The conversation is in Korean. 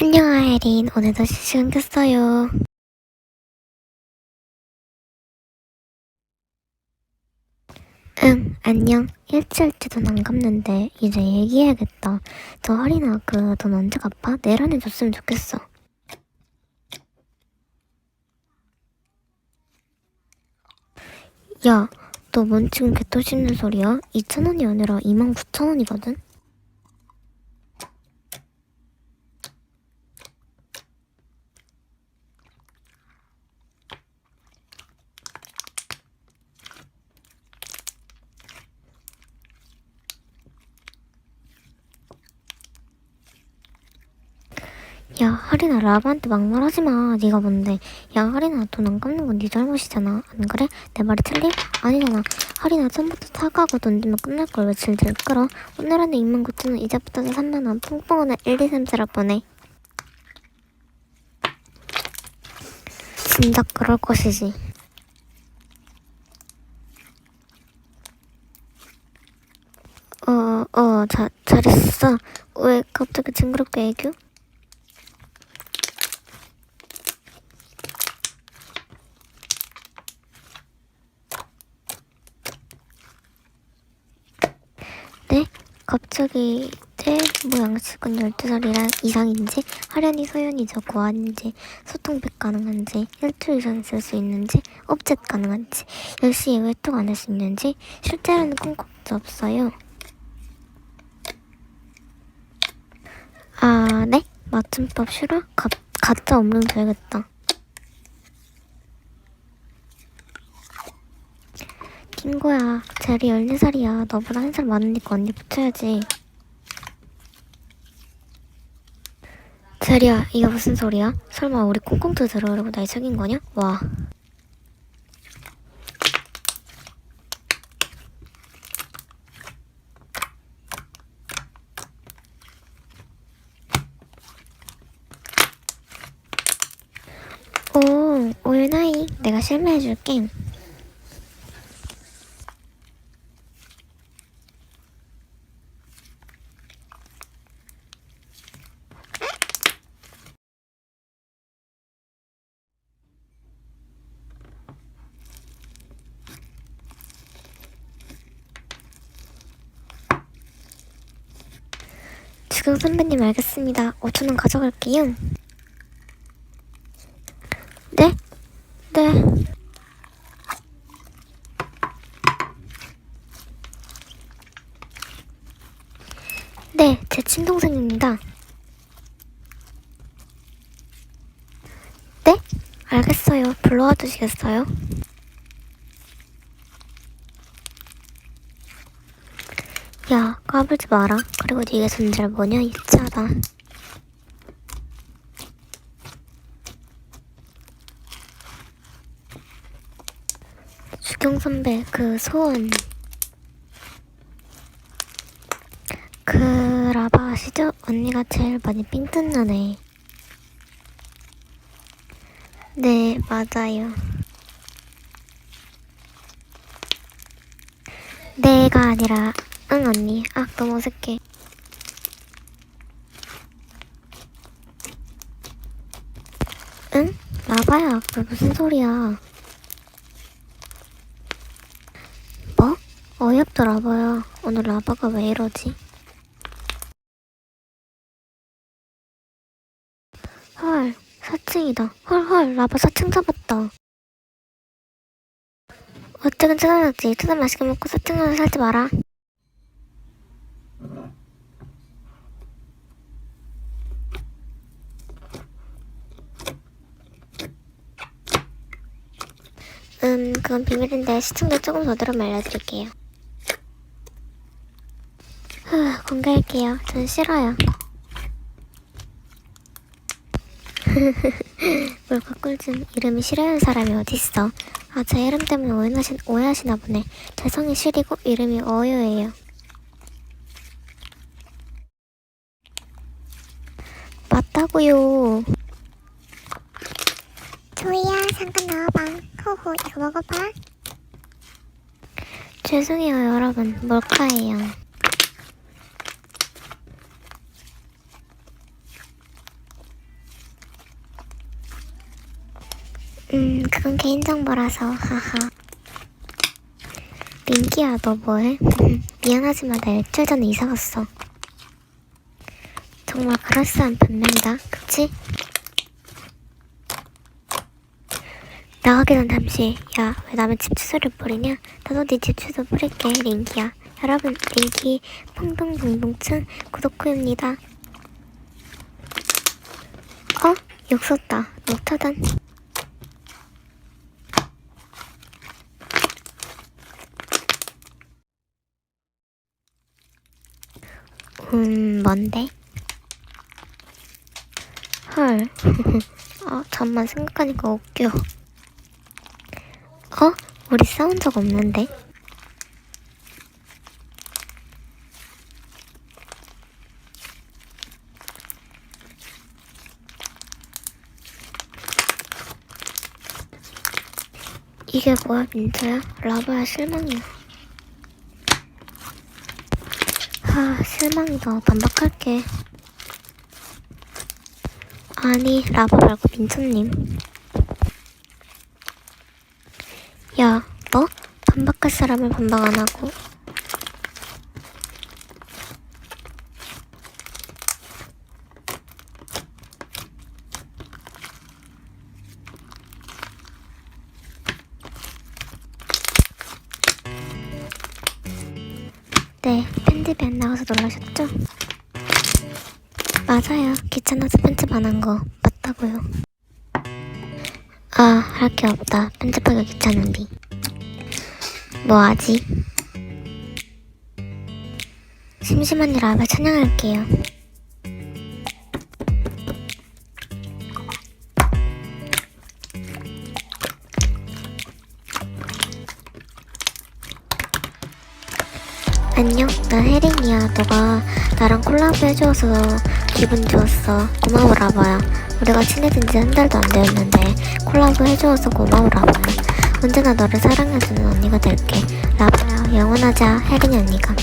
안녕 아이린 오늘도 시간 켰어요 응 안녕 일주일째 돈안 갚는데 이제 얘기해야겠다 저 할인아 그 돈 언제 갚아? 내일 안에 줬으면 좋겠어 야 너 뭔 지금 개토 씹는 소리야? 2천원이 아니라 29,000원이거든? 야 하린아 라브한테 막말하지 마 네가 뭔데 야 하린아 돈 안 갚는 건 네 잘못이잖아 안 그래? 내 말이 틀림? 아니잖아 하린아 처음부터 사과하고 돈 주면 끝날 걸 왜 질질 끌어 오늘 안에 2만 9천원 이자부터 3만원 뽕뽕하는 1, 2, 3, 4라 보내 진짜 그럴 것이지 어, 어, 자, 잘했어. 왜 갑자기 징그럽게 애교? 네? 갑자기 네? 뭐 양식은 12살이라 이상인지 하련이 소연이죠 고아인지 소통 백 가능한지 일주일 이상 있을 수 있는지 업체 가능한지 10시 이후에 또안할 수 있는지 실제로는 꿈꿨도 없어요 아 네? 맞춤법 싫어? 가, 가짜 없는 줘야겠다 kin거야. 제리 14살이야. 너보다 한 살 많으니까 언니 붙여야지. 제리야 이게 무슨 소리야? 설마 우리 콩콩트 들어오려고 날 속인 거냐? 와. 오, 올나이. 내가 실무해줄게 지금 선배님 알겠습니다. 5천원 가져갈게요. 네? 네. 네, 제 친동생입니다. 네? 알겠어요. 불러와 주시겠어요? 야, 까불지 마라. 그리고 네가 존재를 뭐냐? 일치하다. 주경 선배, 그 소원. 그 라바 아시죠? 언니가 제일 많이 삥 뜯는 애. 네, 맞아요. 내가 아니라 응 언니 아 너무 어색해 응? 라바야 그게 무슨 소리야 뭐? 어이없다 라바야 오늘 라바가 왜 이러지? 헐 4층이다 헐 헐 라바 4층 잡았다 어쨌든 찾아놨지 투자 맛있게 먹고 4층으로 살지 마라 음, 그건 비밀인데 시청자 조금 더 들으면 알려드릴게요. 후, 공개할게요. 전 싫어요. 뭘까 꿀잼 이름이 싫어하는 사람이 어딨어. 아, 제 이름 때문에 오해하신, 오해하시나 보네. 제 성이 시리고 이름이 어요예요. 맞다고요. 조이야 잠깐 나와봐 호호 이거 먹어봐. 죄송해요 여러분. 몰카예요. 음 그건 개인정보라서. 하하. 민기야 너 뭐해? 미안하지만 나 일주일 전에 이사갔어. 정말 그럴싸한 반면이다. 그치? 나가기 전 잠시, 야, 왜 남의 집 주소를 뿌리냐? 나도 네 집 주소 뿌릴게, 링기야. 여러분, 링기 펑동동동층 구독구입니다. 어? 욕 썼다. 욕 차단. 음, 뭔데? 헐. 아, 잠만 생각하니까 웃겨. 어? 우리 싸운 적 없는데? 이게 뭐야, 민트야? 라바야, 실망이야. 하, 실망이다. 반박할게. 아니, 라바 말고 민트님. 야, 너? 반박할 사람을 반박 안 하고. 네, 편집이 안 나와서 놀라셨죠? 맞아요. 귀찮아서 편집 안 한 거 맞다고요. 아, 할 게 없다. 편집하기 귀찮은데. 뭐 하지? 심심한 일 알바 찬양할게요. 안녕, 난 혜린이야. 너가 나랑 콜라보 해줘서 기분 좋았어. 고마워, 라바야. 우리가 친해진 지 한 달도 안 되었는데 콜라보 해줘서 고마워, 라바야. 언제나 너를 사랑해주는 언니가 될게. 라바야, 영원하자, 혜린이 언니가.